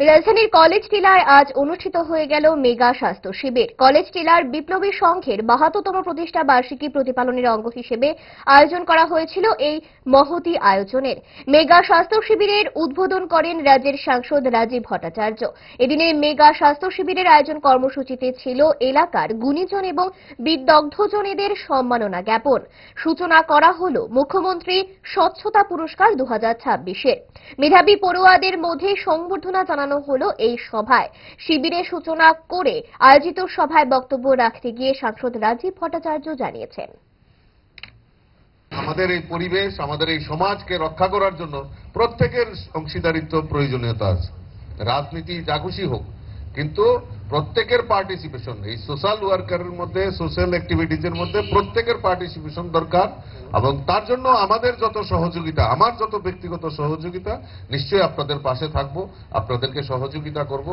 রাজধানীর কলেজ টিলায় আজ অনুষ্ঠিত হয়ে গেল মেগা স্বাস্থ্য শিবির। কলেজ টিলার বিপ্লবী সংঘের বাহাত্তরতম প্রতিষ্ঠা বার্ষিকী প্রতিপালনের অঙ্গ হিসেবে আয়োজন করা হয়েছিল এই মহতি আয়োজনের। মেগা স্বাস্থ্য শিবিরের উদ্বোধন করেন রাজ্যের সাংসদ রাজীব ভট্টাচার্য। এদিনে মেগা স্বাস্থ্য শিবিরের আয়োজন কর্মসূচিতে ছিল এলাকার গুণীজন এবং বিদগ্ধজনেদের সম্মাননা জ্ঞাপন। সূচনা করা হল মুখ্যমন্ত্রী স্বচ্ছতা পুরস্কার দু হাজার মেধাবী পড়ুয়াদের মধ্যে সংবর্ধনা জানানো হলো এই সভায়। শিবিরের সূচনা করে আয়োজিত সভায় বক্তব্য রাখতে গিয়ে সাংসদ রাজীব ভট্টাচার্য জানিয়েছেন। আমাদের এই পরিবেশ, আমাদের এই সমাজকে রক্ষা করার জন্য প্রত্যেকের অংশীদারিত্ব প্রয়োজনীয়তা আছে। রাজনীতি যা খুশি হোক, কিন্তু প্রত্যেকের পার্টিসিপেশন এই সোশ্যাল ওয়ার্কারের মধ্যে সোশ্যাল অ্যাক্টিভিটিজের মধ্যে প্রত্যেকের পার্টিসিপেশন দরকার এবং তার জন্য আমাদের যত সহযোগিতা, আমার যত ব্যক্তিগত সহযোগিতা, নিশ্চয়ই আপনাদের পাশে থাকব, আপনাদেরকে সহযোগিতা করব।